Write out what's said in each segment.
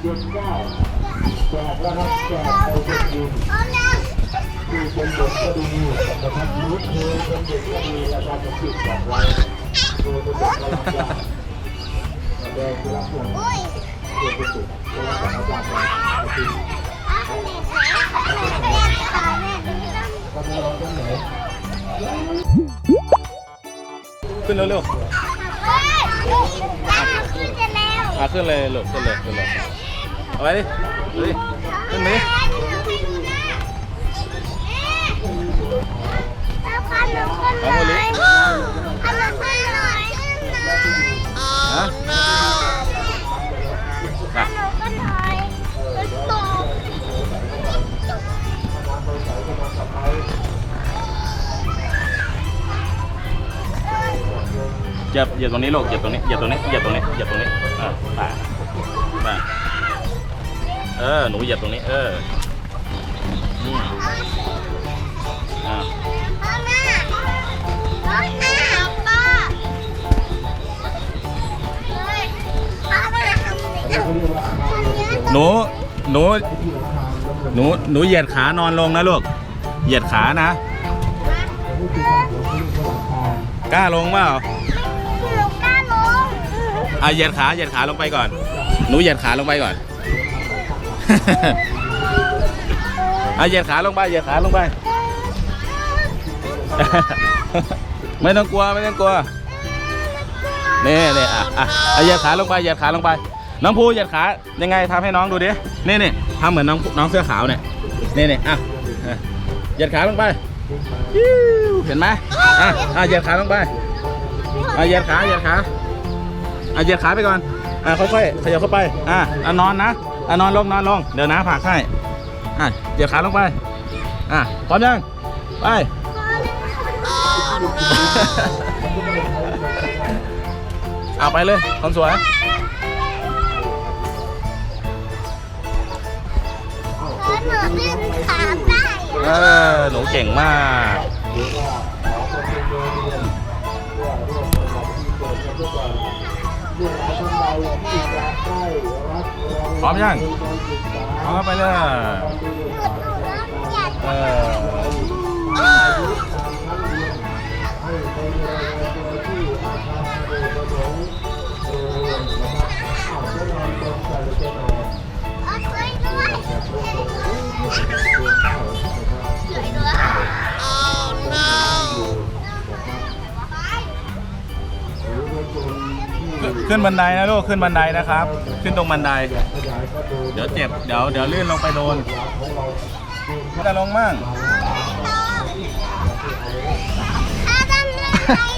เดือนเก้าแจกแล้วครับแจกไปทุกทีคือเป็นเด็กก็ดีนะครับรู้เธอเป็นเด็กก็ดีอาจารย์จะติดบอกไว้คือเป็นเด็กระดับยากแดงคือรับห่วงเด็กเป็นสุดคือรับของอาจารย์ไปจริงก็มีเราต้องไหนขึ้นเร็วๆอะขึ้นเลยลูกขึ้นเลยขึ้นเลย เอาไปดิเอาดิขึ้นดิฮะอะเหยียบเหยียบตรงนี้ลูกเหยียบตรงนี้เหยียบตรงนี้เหยียบตรงนี้เหยียบตรงนี้อะไปไป เออ หนูเหยียบตรงนี้ เอออืมอะหนูหนูหนูหนูเหยียดขานอนลงนะลูก เหยียดขานะ กล้าลงเปล่าอะเหยียดขาเหยียดขาลงไปก่อน หนูเหยียดขาลงไปก่อน อะเหยียดขาลงไปเหยียดขาลงไป ไม่ต้องกลัวไม่ต้องกลัวนี่นี่อะอะอะเหยียดขาลงไปเหยียดขาลงไป น้องภูเหยียดขายังไงทำให้น้องดูดินี่นี่ทำเหมือนน้องน้องเสื้อขาวเนี่ยนี่นี่อะอะเหยียดขาลงไปยิ้วเห็นไหมอะอะเหยียดขาลงไปอะเหยียดขาเหยียดขาอะเหยียดขาไปก่อนอะค่อยๆขยับเข้าไปอะอะนอนนะ อะนอนลงนอนลง เดี๋ยวนะผลักให้อะเหยียดขาลงไป อะพร้อมยัง ไป เอาไปเลยคนสวยเออ หนูเก่งมาก ร้อมยังพร้อมไปเลยเออเฮ้ย ขึ้นบันไดนะลูกขึ้นบันไดนะครับ ขึ้นตรงบันได เดี๋ยวเจ็บเดี๋ยวเดี๋ยวลื่นลงไปโดนจะลงมั่งเห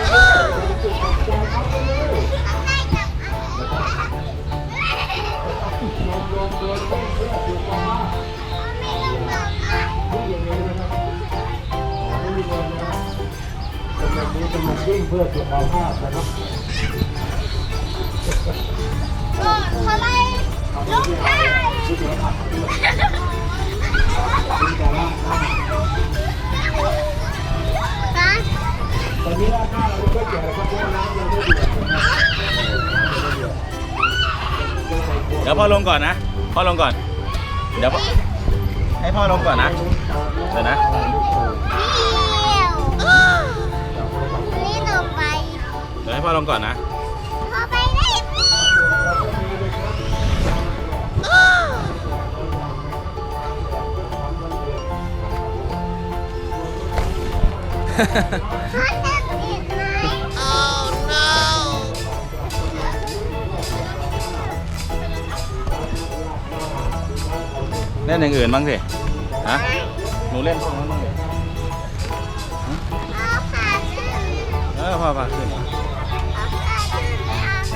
ยไหมพร้อมยังเป็นแบบนี้เป็นมันวิ่งเพื่อสุขภาพนะครับ ตอนนี้ราคาเราก็แจกแล้วครับน้ำเราไม่เดือดเดี๋ยวพ่อลงก่อนนะ พ่อลงก่อน เดี๋ยวพ่อให้พ่อลงก่อนนะ เดี๋ยวนะ นี่หนูไป เดี๋ยวให้พ่อลงก่อนนะ พอไปได้พ่อ ล่นอย่างอื่นบ้างสิฮะหนูเล่นพวกนั้นบ้างสิเอาขาขึ้นเออพ่อพาขึ้นเอาขาขึ้นไปอัน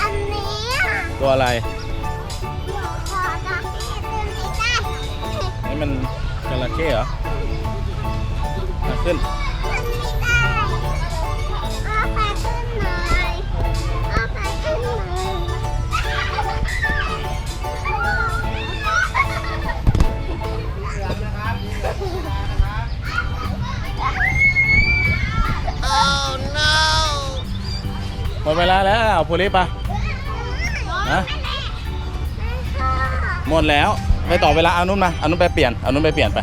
อันนี้อะตัวอะไรขอดอกที่ขึ้นไม่ได้นี่มันจระเข้เหรอมาขึ้นขึ้น เอาภูริปะนะหมดแล้วไปต่อเวลาเอานุ่นมาเอานุ่นไปเปลี่ยนเอานุ่นไปเปลี่ยนไป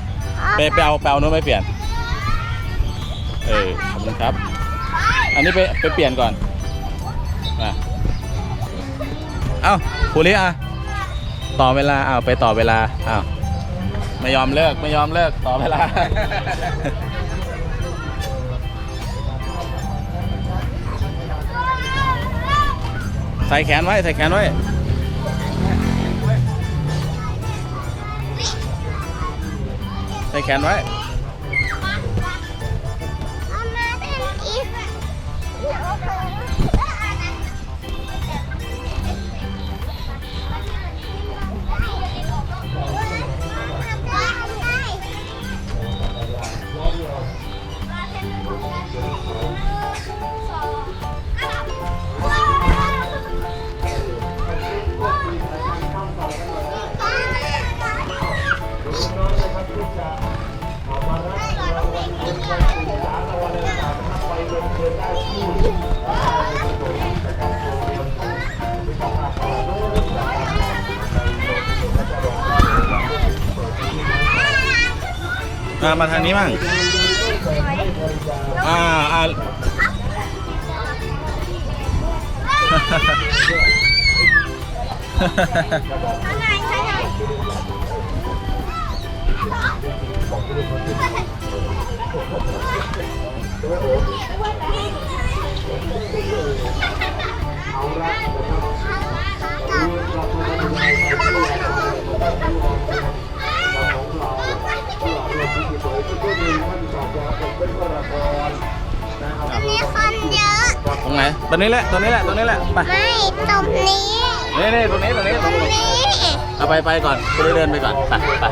ไปไปเอาไปเอานุ่นไปเปลี่ยนเออขอบคุณครับ อันนี้ไปไปเปลี่ยนก่อนมาเอ้าภูริอะต่อเวลาอ้าวไปต่อเวลาอ้าวไม่ยอมเลิกไม่ยอมเลิกต่อเวลา ใส่แขนไว้ ใส่แขนไว้ใส่แขนไว้เอามาเป็นอีก อ่ามาทางนี้มั่งอ่าอ่า นนี้คนเยอะ ตรงไหนตรงนี้แหละตรงนี้แหละตรงนี้แหละไปไม่ตรงนี้ นี่นี่ตรงนี้ตรงนี้ตตรรงงนี้นี้เอาไปไปก่อนคุณเดินไปก่อนไปไป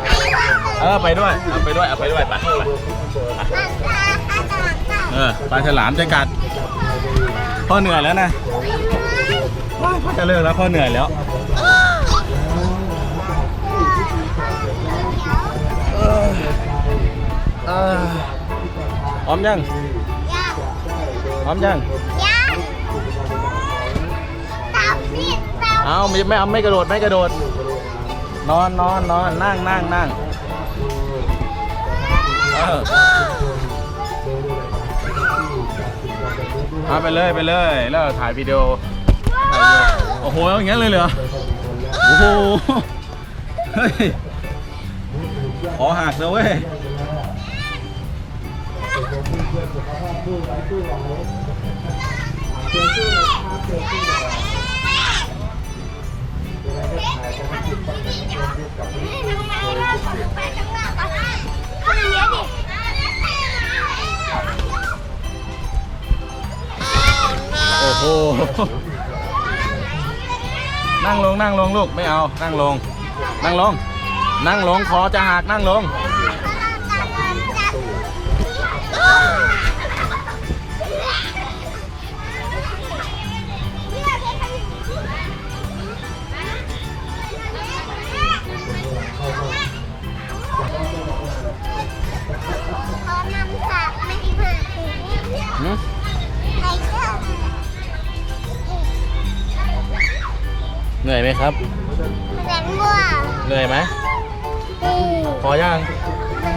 เออไปด้วยเอาไปด้วยเอาไปด้วยไปไปมันพาขนาดไหนเออปลาฉลามจะกัดพ่อเหนื่อยแล้วนะว้ายพ่อจะเลิกแล้วพ่อเหนื่อยแล้วเออเออพร้อมยังยังพ ร้อมยังยังตับนี่ตับเอาไม่ไม่เอาไม่กระโดดไม่กระโดด นอนนอนนอนนั่งนั่งนั่งเออเอาไปเลยไปเลยแล้วถ่ายวิดีโอถ่ายวิดีโอโอ้โหอย่างเงี้ยเลยเหรอโอ้โหเฮ้ยขอหักนะเว้ยไปข้างหน้าก่อนเอาอย่างเงี้ยดิ โอ้โห นั่งลงนั่งลงลูกไม่เอา นั่งลง นั่งลง นั่งลงคอจะหักนั่งลง เหนื่อยไหมครับแสงบัวเหนื่อยไหมอืมพอยังไม่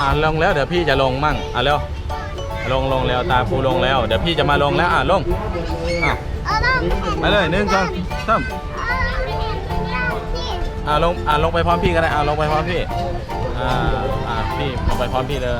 อ่าลงแล้วเดี๋ยวพี่จะลงมั่งอะเร็วลงลงแล้วตาปูลงแล้วเดี๋ยวพี่จะมาลงแล้วอะลงอะเอาต้องไปเลยหนึ่งสองสามเอาสิอ่าลงอ่าลงไปพร้อมพี่ก็ได้อ่าลงไปพร้อมพี่อ่าอ่าพี่ลงไปพร้อมพี่เลย